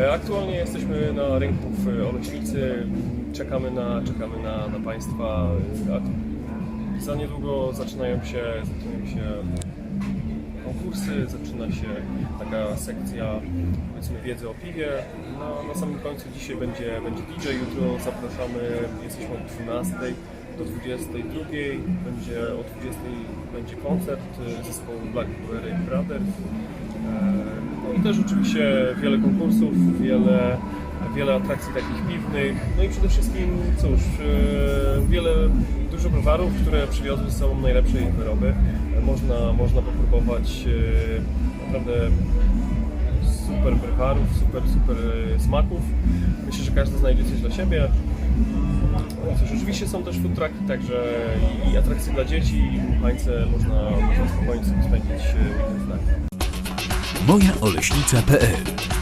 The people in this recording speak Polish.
E, Aktualnie jesteśmy na rynku w Oleśnicy. Czekamy na, czekamy na, na Państwa. E, Za niedługo zaczynają się, zaczynają się konkursy, zaczyna się taka sekcja powiedzmy wiedzy o piwie. Na, na samym końcu dzisiaj będzie, będzie DJ, jutro zapraszamy, jesteśmy od 12 do 22, będzie o 20 będzie koncert e, zespołu Blackberry Brothers. I też oczywiście wiele konkursów, wiele, wiele atrakcji takich piwnych, no i przede wszystkim cóż, e, wiele, dużo browarów, które przywiozły ze sobą najlepsze ich wyroby. Można, można popróbować e, naprawdę super browarów, super, super smaków. Myślę, że każdy znajdzie coś dla siebie. No cóż, oczywiście są też food trucki, także i atrakcje dla dzieci, i Hańce można, można spokojnie spędzić e, weekend. mojaoleśnica.pl